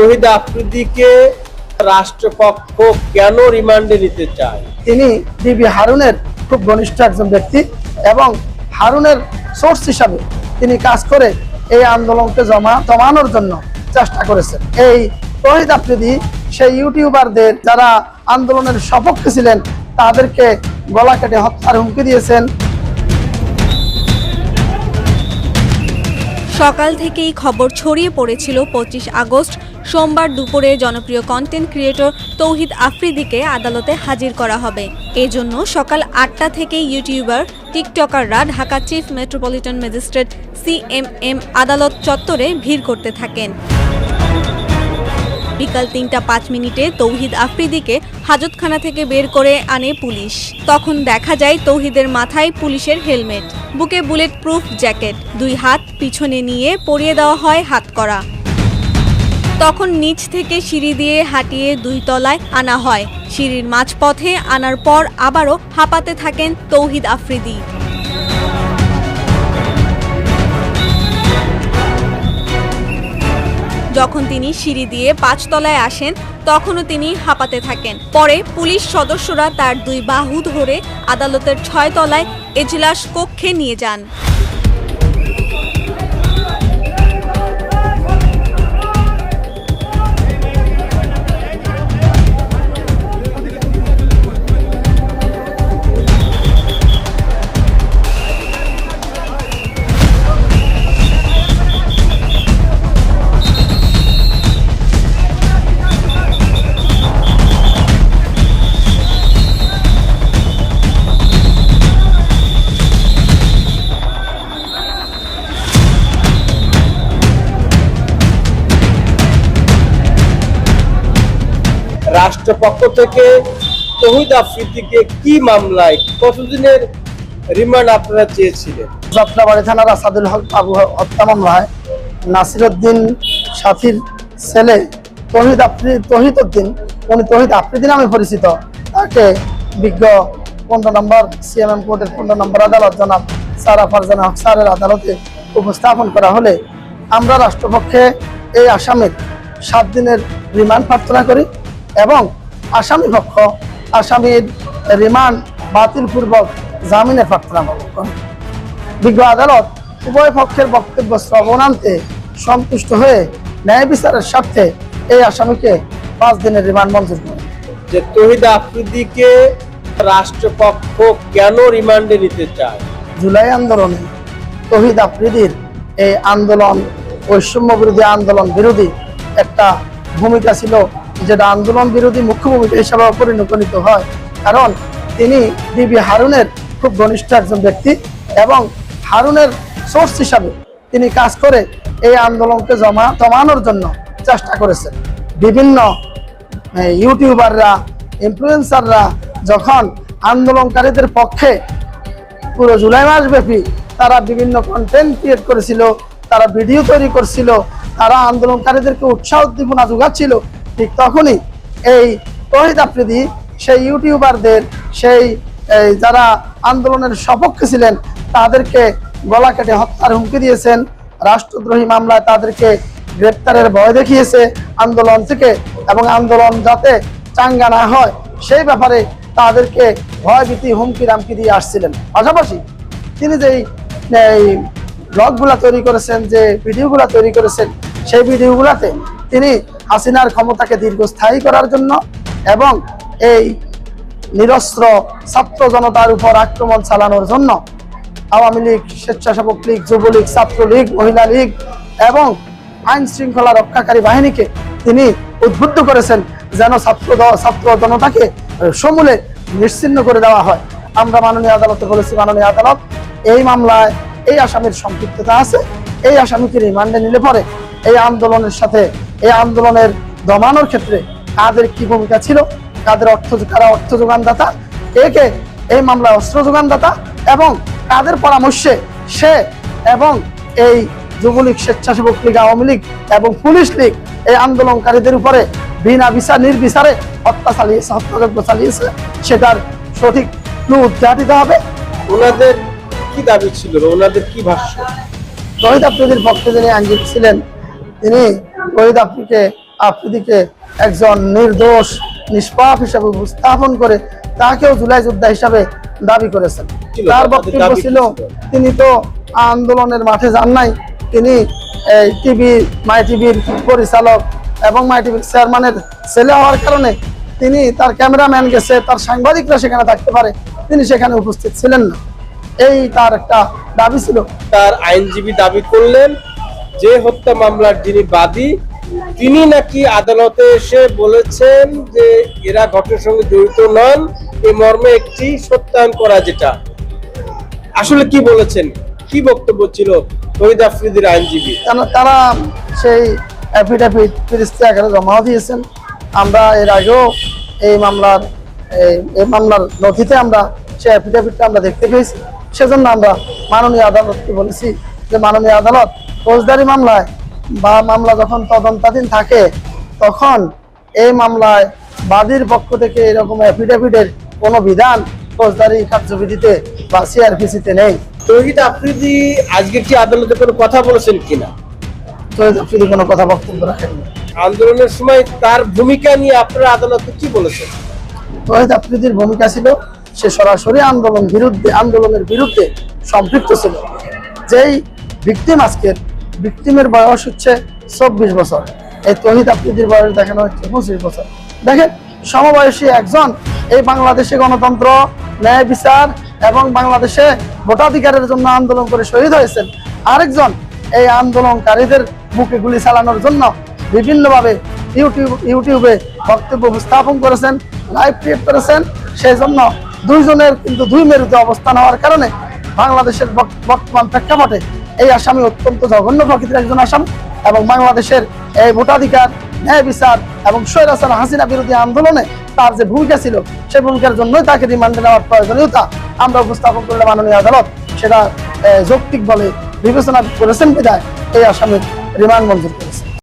তহিদ আফ্রিদিকে রাষ্ট্রপক্ষ কেন রিমান্ডে নিতে চায়? তিনি ডিবি হারুনের খুব ঘনিষ্ঠ একজন ব্যক্তি এবং হারুনের সোর্স হিসাবে তিনি কাজ করে এই আন্দোলনকে জমা জমানোর জন্য চেষ্টা করেছেন। এই তহিদ আফ্রিদি সেই ইউটিউবারদের যারা আন্দোলনের সপক্ষে ছিলেন তাদেরকে গলা কেটে হত্যার হুমকি দিয়েছেন। সকাল থেকেই খবর ছড়িয়ে পড়েছিল পঁচিশ আগস্ট সোমবার দুপুরে জনপ্রিয় কন্টেন্ট ক্রিয়েটর তৌহিদ আফ্রিদিকে আদালতে হাজির করা হবে। এজন্য সকাল আটটা থেকে YouTuber, টিকটকাররা Dhaka chief metropolitan magistrate CMM আদালত চত্বরে ভিড় করতে থাকেন। বিকাল তিনটা পাঁচ মিনিটে তৌহিদ আফ্রিদিকে হাজতখানা থেকে বের করে আনে পুলিশ। তখন দেখা যায় তৌহিদের মাথায় পুলিশের হেলমেট, বুকে বুলেট প্রুফ জ্যাকেট, দুই হাত পিছনে নিয়ে পরিয়ে দেওয়া হয় হাতকড়া। তখন নিচ থেকে সিঁড়ি দিয়ে হাঁটিয়ে দুই তলায় আনা হয়। সিঁড়ির মাঝপথে আনার পর আবারও হাঁপাতে থাকেন তৌহিদ আফ্রিদি। যখন তিনি সিঁড়ি দিয়ে পাঁচতলায় আসেন, তখনও তিনি হাঁপাতে থাকেন। পরে পুলিশ সদস্যরা তার দুই বাহু ধরে আদালতের ছয় তলায় এজলাস কক্ষে নিয়ে যান। রাষ্ট্রপক্ষ থেকে তহিদ আফ্রিদিকে কি মামলায় কতদিনের রিমান্ড আপনারা চেয়েছিলেন? যাত্রাবাড়ি থানার আসাদুল হক আবু হত্যা মামলায় নাসিরুদ্দিন সাথীর ছেলে তহিদ আফ্রি তহিদ উদ্দিন উনি তহিদ আফ্রিদি নামে পরিচিত। তাকে বিজ্ঞ পনেরো নম্বর সিএমএম কোর্টের পনেরো নম্বর আদালত জনাব সারা ফারজানা হক স্যারের আদালতে উপস্থাপন করা হলে আমরা রাষ্ট্রপক্ষে এই আসামির সাত দিনের রিমান্ড প্রার্থনা করি। এবং আসামি পক্ষ আসামির রিমান্ড বাতিলপূর্বক জামিনের প্রার্থনা করি বিজ্ঞ আদালত উভয় পক্ষের বক্তব্য শ্রবণান্তে সন্তুষ্ট হয়ে ন্যায় বিচারের স্বার্থে এই আসামিকে পাঁচ দিনের রিমান্ড মঞ্জুর করে যে তহিদ আফ্রিদিকে রাষ্ট্রপক্ষ কেন রিমান্ডে নিতে চায়? জুলাই আন্দোলনে তহিদ আফ্রিদির এই আন্দোলন বৈষম্য বিরোধী আন্দোলন বিরোধী একটা ভূমিকা ছিল যেটা আন্দোলন বিরোধী মুখ্য ভূমিকা হিসাবে পরিণত হয়। কারণ তিনি ডিবি হারুনের খুব ঘনিষ্ঠ একজন ব্যক্তি এবং হারুনের সোর্স হিসাবে তিনি কাজ করে এই আন্দোলনকে জমা জমানোর জন্য চেষ্টা করেছেন। বিভিন্ন ইউটিউবাররা, ইনফ্লুয়েন্সাররা যখন আন্দোলনকারীদের পক্ষে পুরো জুলাই মাস ব্যাপী তারা বিভিন্ন কন্টেন্ট ক্রিয়েট করেছিল, তারা ভিডিও তৈরি করছিল, তারা আন্দোলনকারীদেরকে উৎসাহ উদ্দীপনা যোগাচ্ছিল ঠিক তখনই এই তহিদ আফ্রিদি, সেই ইউটিউবারদের, সেই যারা আন্দোলনের সপক্ষে ছিলেন, তাদেরকে গলা কেটে হত্যার হুমকি দিয়েছেন। রাষ্ট্রদ্রোহী মামলায় তাদেরকে গ্রেপ্তারের ভয় দেখিয়েছে আন্দোলন থেকে এবং আন্দোলন যাতে চাঙ্গা না হয়, সেই ব্যাপারে তাদেরকে ভয়ভীতি, হুমকি, রামকি দিয়ে আসছিলেন। পাশাপাশি তিনি যেই ব্লগগুলা তৈরি করেছেন, যে ভিডিওগুলা তৈরি করেছেন, সেই ভিডিওগুলাতে তিনি হাসিনার ক্ষমতাকে দীর্ঘস্থায়ী করার জন্য এবং এই নিরস্ত্র ছাত্র জনতার উপর আক্রমণ চালানোর জন্য আওয়ামী লীগ, স্বেচ্ছাসেবক লীগ, যুবলীগ, ছাত্রলীগ, মহিলা লীগ এবং আইন শৃঙ্খলা রক্ষাকারী বাহিনীকে তিনি উদ্বুদ্ধ করেছেন যেন ছাত্র ছাত্র জনতাকে সমূলে নিশ্চিন্ন করে দেওয়া হয়। আমরা মাননীয় আদালতে বলেছি, মাননীয় আদালত, এই মামলায় এই আসামির সম্পৃক্ততা আছে, এই আসামিকে রিমান্ডে নিলে পরে এই আন্দোলনের সাথে এই আন্দোলনের দমানোর ক্ষেত্রে কাদের কি ভূমিকা ছিল কাদের অর্থ কারা অর্থ যোগানদাতা কে কে এই মামলায় অস্ত্র যোগানদাতা এবং কাদের পরামর্শে সে এবং এই যুবলীগ স্বেচ্ছাসেবক লীগ আওয়ামী লীগ এবং পুলিশ লীগ এই আন্দোলনকারীদের উপরে বিনা বিচার নির্বিচারে হত্যা চালিয়েছে হত্যাযজ্ঞ চালিয়েছে সেটার সঠিক ক্লু উদ্ঘাটিত হবে। ওনাদের কি দাবি ছিল ওনাদের কি ভাষ্য? রহিদ আফ্রিদির পক্ষে যিনি আইনজীবী ছিলেন তিনি রহিদ আফ্রিকে আফ্রিদিকে একজন নির্দোষ নিষ্পাপ হিসাবে উপস্থাপন করে তাকেও জুলাই যোদ্ধা হিসাবে দাবি করেছেন। তার বক্তব্য ছিল? তিনি তো আন্দোলনের মাঠে যান নাই তিনি এই টিভি মাই টিভির পরিচালক এবং মাই টিভির চেয়ারম্যানের ছেলে হওয়ার কারণে তিনি তার ক্যামেরাম্যান গেছে তার সাংবাদিকরা সেখানে থাকতে পারে তিনি সেখানে উপস্থিত ছিলেন না। এই তার একটা দাবি ছিল। তার আইনজীবী দাবি করলেন যে হত্যা মামলার যিনি বাদী, তিনি নাকি আদালতে এসে বলেছেন যে এরা ঘটনার সঙ্গে জড়িত নন, এ মর্মে একটি সত্যায়ন করা যেটা। আসলে কি বলেছেন? কি বক্তব্য ছিল শহীদ আফ্রিদির আইনজীবী? তারা সেই অ্যাফিডেভিট ফিরিস্তি আকারে জমাও দিয়েছেন। আমরা এর আগেও এই মামলার এই মামলার নথিতে আমরা সেই অ্যাফিডেভিটটা আমরা দেখতে পেয়েছি। সেজন্য আমরা মাননীয় আদালতকে বলেছি যে মাননীয় আদালত ফৌজদারি মামলায় বা মামলা যখন তদন্তাধীন থাকে তখন এই মামলায় বাদীর পক্ষ থেকে এরকম অ্যাফিডেভিটের কোনো বিধান ফৌজদারি কার্যবিধিতে বা সিআরপিসিতে নেই। শহীদ আফ্রিদি আজকে কি আদালতে কোনো কথা বলেছেন কিনা? তো যদি কোনো কথা বক্তব্য রাখেননি আন্দোলনের সময় তার ভূমিকা নিয়ে আপনারা আদালতে কি বলেছেন? তহিদ আফ্রিদির ভূমিকা ছিল সে সরাসরি আন্দোলন বিরুদ্ধে আন্দোলনের বিরুদ্ধে সম্পৃক্ত ছিল। যেই ভিকটিম আজকের ভিকটিমের বয়স হচ্ছে চব্বিশ বছর। এই তহিদ আফ্রিদির বয়স দেখানো হচ্ছে পঁচিশ বছর। দেখেন, সমবয়সী একজন এই বাংলাদেশে গণতন্ত্র, ন্যায় বিচার এবং বাংলাদেশে ভোটাধিকারের জন্য আন্দোলন করে শহীদ হয়েছেন। আরেকজন এই আন্দোলনকারীদের বুকে গুলি চালানোর জন্য বিভিন্নভাবে ইউটিউব, ইউটিউবে বক্তব্য উপস্থাপন করেছেন, লাইভ ক্রিয়েট করেছেন। সেই জন্য দুইজনের কিন্তু দুই মেরুতে অবস্থান হওয়ার কারণে বাংলাদেশের বর্ত- বর্তমান প্রেক্ষাপটে এই আসামি অত্যন্ত জঘন্য প্রকৃতির একজন আসামি এবং বাংলাদেশের এই ভোটাধিকার, ন্যায় বিচার এবং স্বৈরাচার হাসিনা বিরোধী আন্দোলনে তার যে ভূমিকা ছিল, সেই ভূমিকার জন্যই তাকে রিমান্ডে নেওয়ার প্রয়োজনীয়তা আমরা উপস্থাপন করলে মাননীয় আদালত সেটা যৌক্তিক বলে বিবেচনা করেছেন বিধায় এই আসামির রিমান্ড মঞ্জুর করেছে।